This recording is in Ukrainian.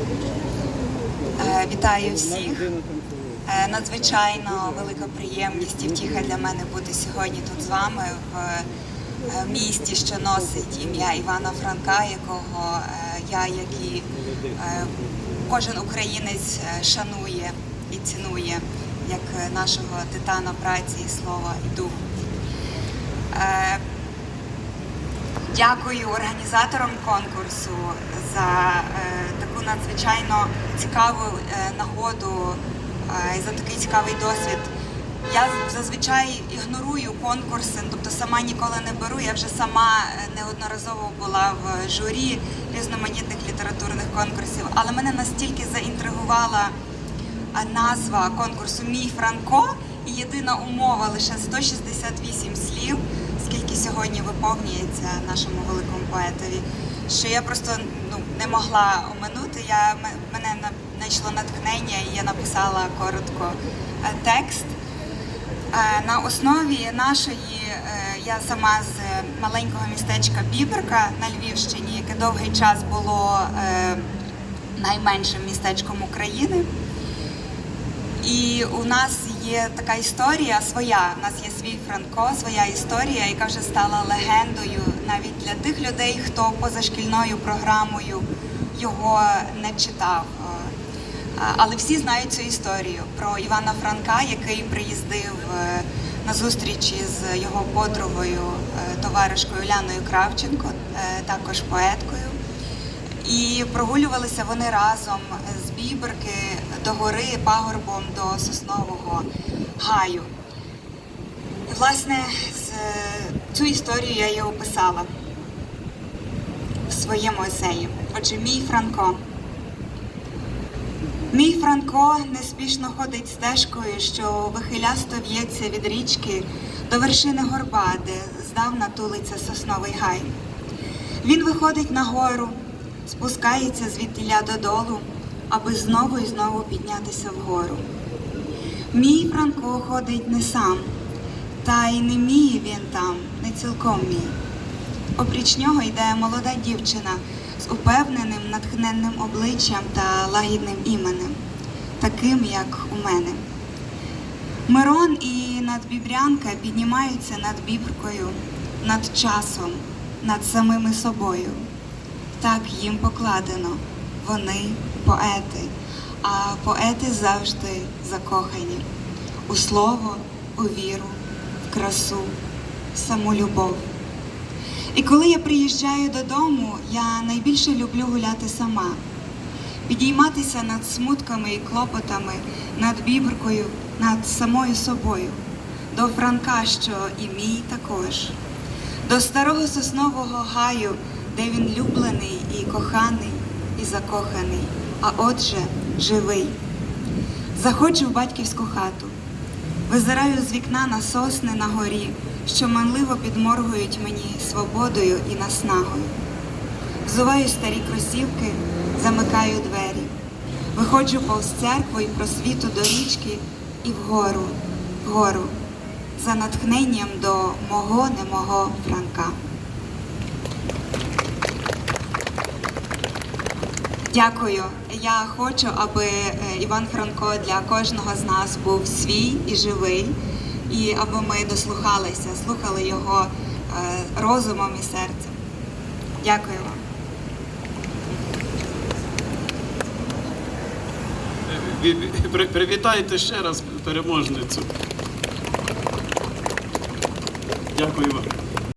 Е, Вітаю всіх. Е, Надзвичайно велика приємність і втіха для мене бути сьогодні тут з вами в е, місті, що носить ім'я Івана Франка, якого я, як і кожен українець шанує і цінує як нашого титана праці, слова і духу. Дякую організаторам конкурсу за е, таку надзвичайно цікаву е, нагоду е, і за такий цікавий досвід. Я зазвичай ігнорую конкурси, тобто сама ніколи не беру. Я вже сама неодноразово була в журі різноманітних літературних конкурсів, але мене настільки заінтригувала назва конкурсу Мій Франко і єдина умова лише 168 слів, скільки сьогодні виповнюється нашому великому поетові, що я просто ну, не могла оминути. Я, мене на- знайшло натхнення і я написала коротко е, текст. Е, На основі нашої, е, я сама з маленького містечка Біберка на Львівщині, яке довгий час було найменшим містечком України. І у нас є така історія своя. У нас є свій Франко, своя історія, яка вже стала легендою навіть для тих людей, хто позашкільною програмою його не читав. Але всі знають цю історію про Івана Франка, який приїздив е, на зустрічі з його подругою, е, товаришкою Уляною Кравченко, е, також поеткою. І прогулювалися вони разом Біберки до гори пагорбом до соснового гаю. І, власне, цю історію я її описала в своєму есеї. Отже, мій Франко. Мій Франко неспішно ходить стежкою, що вихилясто в'ється від річки до вершини горба, де здавна тулиться сосновий гай. Він виходить на гору, спускається звідтіля додолу, аби знову і знову піднятися вгору. Мій Франко ходить не сам, та й не мій він там, не цілком мій. Опріч нього йде молода дівчина з упевненим, натхненним обличчям та лагідним іменем, таким, як у мене. Мирон і надбібрянка піднімаються над бібркою, над часом, над самими собою. Так їм покладено. Вони поети, а поети завжди закохані у слово, у віру, в красу, в саму любов. І коли я приїжджаю додому, я найбільше люблю гуляти сама, підійматися над смутками і клопотами, над бібркою, над самою собою, до Франка, що і мій також, до старого соснового гаю, де він люблений і коханий, і закоханий, а отже, живий. Заходжу в батьківську хату, визираю з вікна на сосни на горі, що манливо підморгують мені свободою і наснагою. Взуваю старі кросівки, замикаю двері, виходжу повз церкву і просвіту до річки і вгору, вгору, за натхненням до мого немого Франка. Дякую. Я хочу, аби е, Іван Франко для кожного з нас був свій і живий, і аби ми дослухалися, слухали його е, розумом і серцем. Дякую вам. Ві- Привітайте ще раз переможницю. Дякую вам.